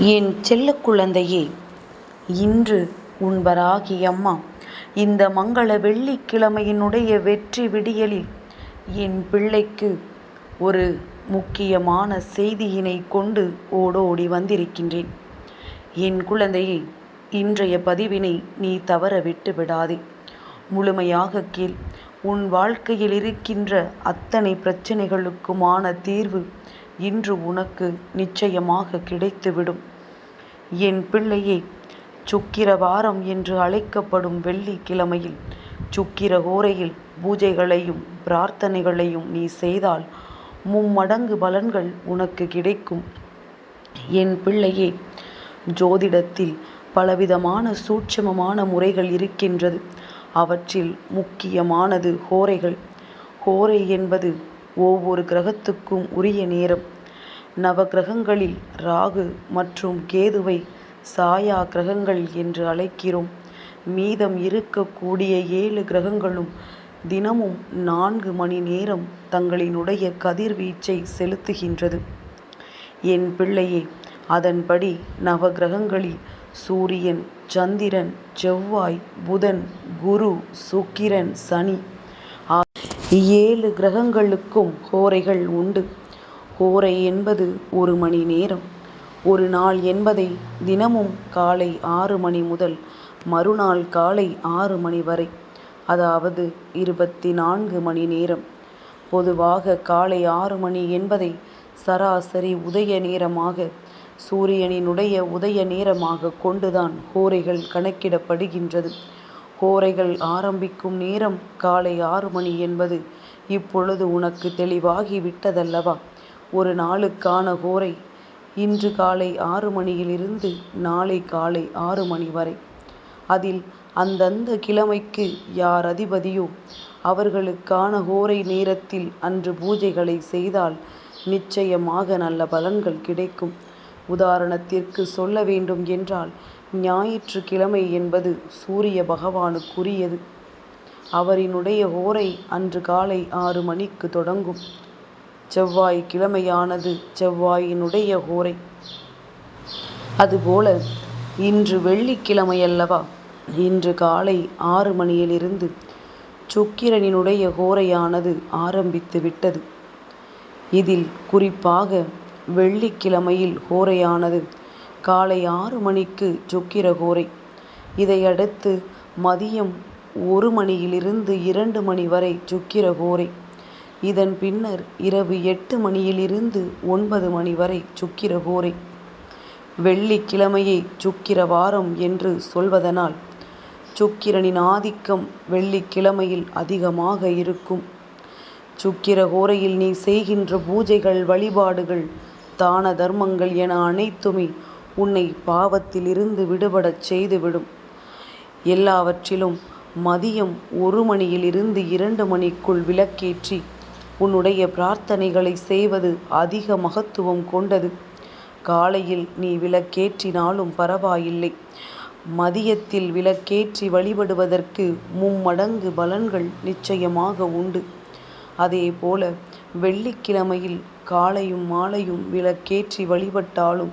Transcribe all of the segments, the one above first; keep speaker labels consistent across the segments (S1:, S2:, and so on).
S1: என் செல்ல குழந்தையே இன்று உண்பராகி அம்மா இந்த மங்கள வெள்ளிக்கிழமையினுடைய வெற்றி விடியலில் என் பிள்ளைக்கு ஒரு முக்கியமான செய்தியினை கொண்டு ஓடோடி வந்திருக்கின்றேன். என் குழந்தையே இன்றைய பதிவினை நீ தவற விட்டு விடாதே முழுமையாக கேள் உன் வாழ்க்கையில் இருக்கின்ற அத்தனை பிரச்சனைகளுக்குமான தீர்வு இன்று உனக்கு நிச்சயமாக கிடைத்துவிடும். என் பிள்ளையே சுக்கிரவாரம் என்று அழைக்கப்படும் வெள்ளிக்கிழமையில் சுக்கிர கோரையில் பூஜைகளையும் பிரார்த்தனைகளையும் நீ செய்தால் மும்மடங்கு பலன்கள் உனக்கு கிடைக்கும். என் பிள்ளையே ஜோதிடத்தில் பலவிதமான சூட்சமமான முறைகள் இருக்கின்றது. அவற்றில் முக்கியமானது ஹோரைகள். ஹோரை என்பது ஒவ்வொரு கிரகத்துக்கும் உரிய நேரம். நவ கிரகங்களில் ராகு மற்றும் கேதுவை சாயா கிரகங்கள் என்று அழைக்கிறோம். மீதம் இருக்கக்கூடிய ஏழு கிரகங்களும் தினமும் நான்கு மணி நேரம் தங்களினுடைய கதிர்வீச்சை செலுத்துகின்றது. என் பிள்ளையே அதன்படி நவ கிரகங்களில் சூரியன் சந்திரன் செவ்வாய் புதன் குரு சுக்கிரன் சனி ஏழு கிரகங்களுக்கும் ஹோரைகள் உண்டு. ஹோரை என்பது ஒரு மணி நேரம். ஒரு நாள் என்பதை தினமும் காலை ஆறு மணி முதல் மறுநாள் காலை ஆறு மணி வரை அதாவது இருபத்தி நான்கு மணி நேரம். பொதுவாக காலை ஆறு மணி என்பதை சராசரி உதய நேரமாக சூரியனினுடைய உதய நேரமாக கொண்டுதான் ஹோரைகள் கணக்கிடப்படுகின்றது. கோரைகள் ஆரம்பிக்கும் நேரம் காலை ஆறு மணி என்பது இப்பொழுது உனக்கு தெளிவாகி விட்டதல்லவா ஒரு நாளுக்கான கோரை. இன்று காலை ஆறு மணியிலிருந்து நாளை காலை ஆறு மணி வரை. அதில் அந்தந்த கிழமைக்கு யார் அதிபதியோ அவர்களுக்கான கோரை நேரத்தில் அன்று பூஜைகளை செய்தால் நிச்சயமாக நல்ல பலன்கள் கிடைக்கும். உதாரணத்திற்கு சொல்ல வேண்டும் என்றால் ஞாயிற்றுக்கிழமை என்பது சூரிய பகவானுக்குரியது. அவரினுடைய ஓரை அன்று காலை ஆறு மணிக்கு தொடங்கும். செவ்வாய் கிழமையானது செவ்வாயினுடைய ஓரை. அதுபோல இன்று வெள்ளிக்கிழமையல்லவா? இன்று காலை ஆறு மணியிலிருந்து சுக்கிரனினுடைய கோரையானது ஆரம்பித்து விட்டது. இதில் குறிப்பாக வெள்ளிக்கிழமையில் கோரையானது காலை ஆறு மணிக்கு ஜொக்கிரகோரை. இதையடுத்து மதியம் ஒரு மணியிலிருந்து இரண்டு மணி வரை ஜொக்கிரகோரை. இதன் பின்னர் இரவு எட்டு மணியிலிருந்து ஒன்பது மணி வரை சுக்கிரகோரை வெள்ளிக்கிழமையை சுக்கிர வாரம் என்று சொல்வதனால் சுக்கிரனின் ஆதிக்கம் வெள்ளிக்கிழமையில் அதிகமாக இருக்கும். சுக்கிரகோரையில் நீ செய்கின்ற பூஜைகள் வழிபாடுகள் தான தர்மங்கள் என அனைத்துமே உன்னை பாவத்திலிருந்து விடுபடச் செய்துவிடும். எல்லாவற்றிலும் மதியம் ஒரு மணியிலிருந்து இரண்டு மணிக்குள் விளக்கேற்றி உன்னுடைய பிரார்த்தனைகளை செய்வது அதிக மகத்துவம் கொண்டது. காலையில் நீ விளக்கேற்றினாலும் பரவாயில்லை. மதியத்தில் விளக்கேற்றி வழிபடுவதற்கு மும்மடங்கு பலன்கள் நிச்சயமாக உண்டு. அதே போல வெள்ளிக்கிழமையில் காலையும் மாலையும் விளக்கேற்றி வழிபட்டாலும்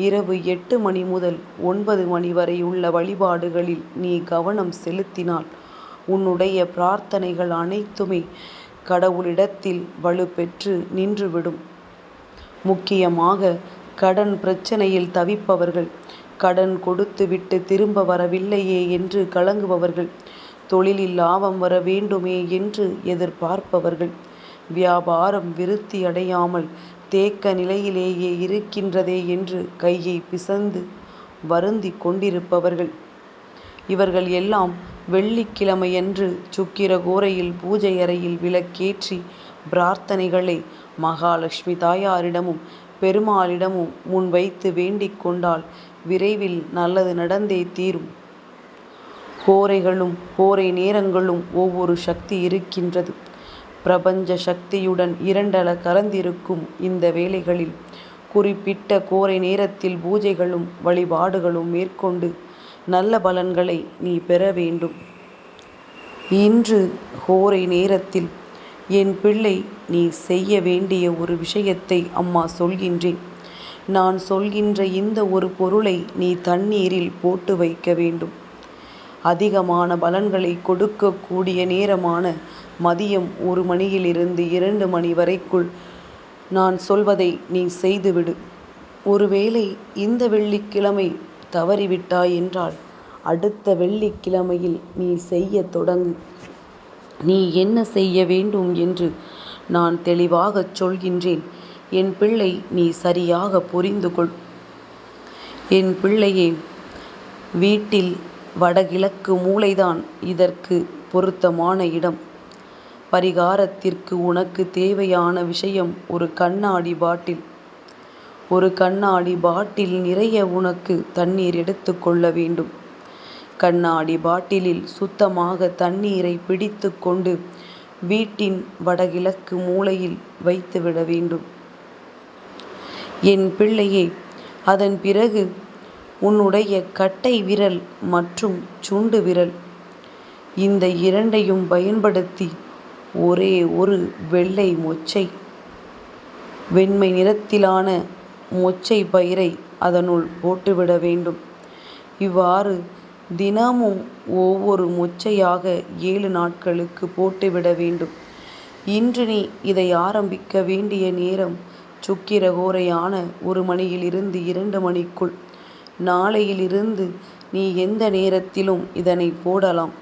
S1: இரவு எட்டு மணி முதல் ஒன்பது மணி வரை உள்ள வழிபாடுகளில் நீ கவனம் செலுத்தினால் உன்னுடைய பிரார்த்தனைகள் அனைத்துமே கடவுளிடத்தில் வலுப்பெற்று நின்றுவிடும். முக்கியமாக கடன் பிரச்சனையில் தவிப்பவர்கள் கடன் கொடுத்துவிட்டு திரும்ப வரவில்லையே என்று கலங்குபவர்கள் தொழிலில் லாபம் வர வேண்டுமே என்று எதிர்பார்ப்பவர்கள் வியாபாரம் விருத்தி அடையாமல் தேக்க நிலையிலேயே இருக்கின்றதே என்று கையை பிசைந்து வருந்தி கொண்டிருப்பவர்கள். இவர்கள் எல்லாம் வெள்ளிக்கிழமையன்று சுக்கிர கோரையில் பூஜை அறையில் விளக்கேற்றி பிரார்த்தனைகளை மகாலட்சுமி தாயாரிடமும் பெருமாளிடமும் முன்வைத்து வேண்டிக் கொண்டால் விரைவில் நல்லது நடந்தே தீரும். கோரைகளும் கோரை நேரங்களும் ஒவ்வொரு சக்தி இருக்கின்றது. பிரபஞ்ச சக்தியுடன் இரண்டல கலந்திருக்கும் இந்த வேளைகளில் குறிப்பிட்ட கோரை நேரத்தில் பூஜைகளும் வழிபாடுகளும் மேற்கொண்டு நல்ல பலன்களை நீ பெற வேண்டும். இன்று கோரை நேரத்தில் என் பிள்ளை நீ செய்ய வேண்டிய ஒரு விஷயத்தை அம்மா சொல்கின்றேன். நான் சொல்கின்ற இந்த ஒரு பொருளை நீ தண்ணீரில் போட்டு வைக்க வேண்டும். அதிகமான பலன்களை கொடுக்கக்கூடிய நேரமான மதியம் ஒரு மணியிலிருந்து இரண்டு மணி வரைக்குள் நான் சொல்வதை நீ செய்துவிடு. ஒருவேளை இந்த வெள்ளிக்கிழமை தவறிவிட்டாய் என்றால் அடுத்த வெள்ளிக்கிழமையில் நீ செய்யத் தொடங்கு. நீ என்ன செய்ய வேண்டும் என்று நான் தெளிவாகச் சொல்கின்றேன். என் பிள்ளை நீ சரியாக புரிந்து கொள் என் பிள்ளையே வீட்டில் வடகிழக்கு மூலைதான் இதற்கு பொருத்தமான இடம். பரிகாரத்திற்கு உனக்கு தேவையான விஷயம் ஒரு கண்ணாடி பாட்டில். ஒரு கண்ணாடி பாட்டில் நிறைய உனக்கு தண்ணீர் எடுத்து கொள்ள வேண்டும். கண்ணாடி பாட்டிலில் சுத்தமாக தண்ணீரை பிடித்து கொண்டு வீட்டின் வடகிழக்கு மூலையில் வைத்துவிட வேண்டும். என் பிள்ளையே அதன் பிறகு உன்னுடைய கட்டை விரல் மற்றும் சுண்டு விரல். இந்த இரண்டையும் பயன்படுத்தி ஒரே ஒரு வெள்ளை மொச்சை. வெண்மை நிறத்திலான மொச்சை பயிரை அதனுள் போட்டுவிட வேண்டும். இவ்வாறு தினமும் ஒவ்வொரு மொச்சையாக ஏழு நாட்களுக்கு போட்டுவிட வேண்டும். இன்று நீ இதை ஆரம்பிக்க வேண்டிய நேரம் சுக்கிரகோரையான ஒரு மணியிலிருந்து இரண்டு மணிக்குள். நாளையிலிருந்து நீ எந்த நேரத்திலும் இதனை போடலாம்.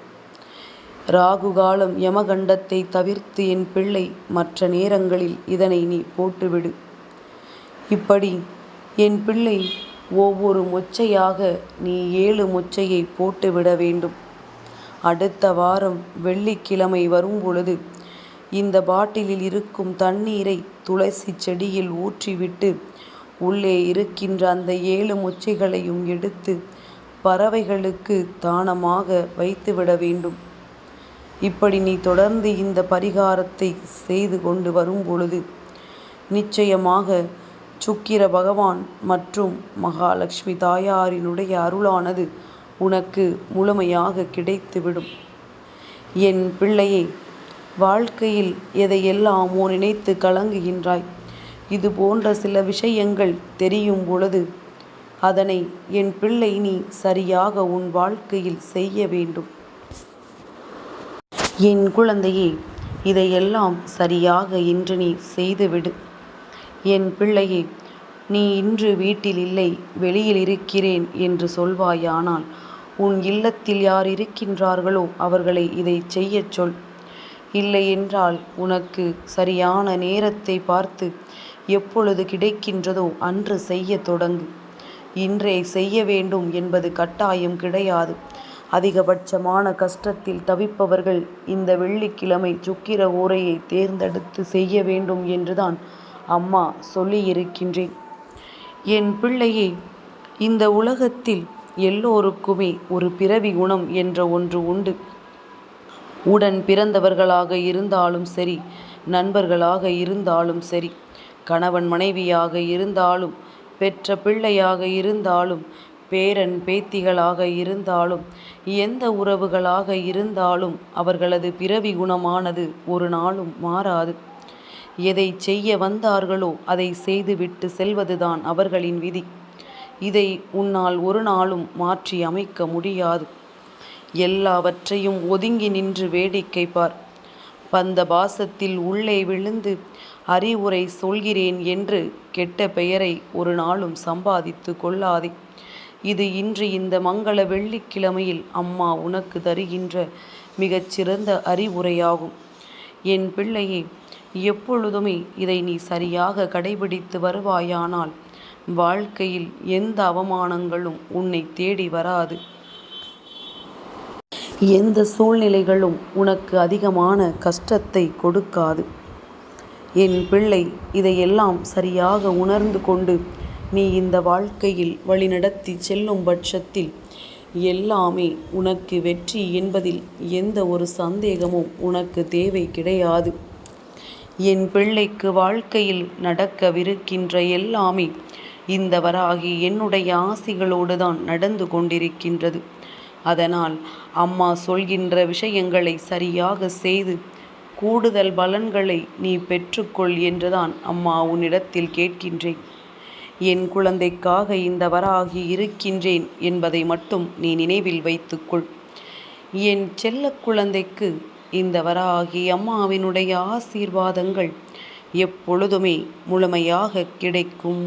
S1: ராகு காலம் யமகண்டத்தை தவிர்த்து என் பிள்ளை மற்ற நேரங்களில் இதனை நீ போட்டுவிடு. இப்படி என் பிள்ளை ஒவ்வொரு மொச்சையாக நீ ஏழு மொச்சையை போட்டுவிட வேண்டும். அடுத்த வாரம் வெள்ளிக்கிழமை வரும் பொழுது இந்த பாட்டிலில் இருக்கும் தண்ணீரை துளசி செடியில் ஊற்றிவிட்டு உள்ளே இருக்கின்ற அந்த ஏழு முச்சைகளையும் எடுத்து பறவைகளுக்கு தானமாக வைத்துவிட வேண்டும். இப்படி நீ தொடர்ந்து இந்த பரிகாரத்தை செய்து கொண்டு வரும் பொழுது நிச்சயமாக சுக்கிர பகவான் மற்றும் மகாலட்சுமி தாயாரினுடைய அருளானது உனக்கு முழுமையாக கிடைத்துவிடும். என் பிள்ளையே வாழ்க்கையில் எதையெல்லாமோ நினைத்து கலங்குகின்றாய்? இது போன்ற சில விஷயங்கள் தெரியும் பொழுது அதனை என் பிள்ளை நீ சரியாக உன் வாழ்க்கையில் செய்ய வேண்டும். என் குழந்தையே இதையெல்லாம் சரியாக இன்று நீ செய்துவிடு. என் பிள்ளையே நீ இன்று வீட்டில் இல்லை வெளியில் இருக்கிறேன் என்று சொல்வாயானால் உன் இல்லத்தில் யார் இருக்கின்றார்களோ அவர்களை இதை செய்யச் சொல். இல்லை என்றால் உனக்கு சரியான நேரத்தை பார்த்து எப்பொழுது கிடைக்கின்றதோ அன்று செய்ய தொடங்கு. இன்றே செய்ய வேண்டும் என்பது கட்டாயம் கிடையாது. அதிகபட்சமான கஷ்டத்தில் தவிப்பவர்கள் இந்த வெள்ளிக்கிழமை சுக்கிர ஓரையை தேர்ந்தெடுத்து செய்ய வேண்டும் என்றுதான் அம்மா சொல்லியிருக்கின்றேன். என் பிள்ளையே இந்த உலகத்தில் எல்லோருக்குமே ஒரு பிறவி குணம் என்ற ஒன்று உண்டு. உடன் பிறந்தவர்களாக இருந்தாலும் சரி நண்பர்களாக இருந்தாலும் சரி கணவன் மனைவியாக இருந்தாலும் பெற்ற பிள்ளையாக இருந்தாலும் பேரன் பேத்திகளாக இருந்தாலும் எந்த உறவுகளாக இருந்தாலும் அவர்களது பிறவி குணமானது ஒரு நாளும் மாறாது. எதை செய்ய வந்தார்களோ அதை செய்துவிட்டு செல்வதுதான் அவர்களின் விதி. இதை உன்னால் ஒரு நாளும் மாற்றி அமைக்க முடியாது. எல்லாவற்றையும் ஒதுங்கி நின்று வேடிக்கை பார். பந்த பாசத்தில் உள்ளே விழுந்து அறிவுரை சொல்கிறேன் என்று கெட்ட பெயரை ஒரு நாளும் சம்பாதித்து கொள்ளாதே. இது இன்று இந்த மங்கள வெள்ளிக்கிழமையில் அம்மா உனக்கு தருகின்ற மிகச்சிறந்த அறிவுரையாகும். என் பிள்ளையே எப்பொழுதுமே இதை நீ சரியாக கடைபிடித்து வருவாயானால் வாழ்க்கையில் எந்த அவமானங்களும் உன்னை தேடி வராது. எந்த சூழ்நிலைகளும் உனக்கு அதிகமான கஷ்டத்தை கொடுக்காது. என் பிள்ளை இதையெல்லாம் சரியாக உணர்ந்து கொண்டு நீ இந்த வாழ்க்கையில் வழிநடத்தி செல்லும் பட்சத்தில் எல்லாமே உனக்கு வெற்றி என்பதில் எந்த ஒரு சந்தேகமும் உனக்கு தேவை கிடையாது. என் பிள்ளைக்கு வாழ்க்கையில் நடக்கவிருக்கின்ற எல்லாமே இந்த வராகி என்னுடைய ஆசிகளோடு தான் நடந்து கொண்டிருக்கின்றது. அதனால் அம்மா சொல்கின்ற விஷயங்களை சரியாக செய்து கூடுதல் பலன்களை நீ பெற்றுக்கொள் என்றுதான் அம்மா உன்னிடத்தில் கேட்கின்றேன். என் குழந்தைக்காக இந்த வராகி இருக்கின்றேன் என்பதை மட்டும் நீ நினைவில் வைத்துக்கொள். என் செல்ல குழந்தைக்கு இந்த வராகி அம்மாவினுடைய ஆசீர்வாதங்கள் எப்பொழுதுமே முழுமையாக கிடைக்கும்.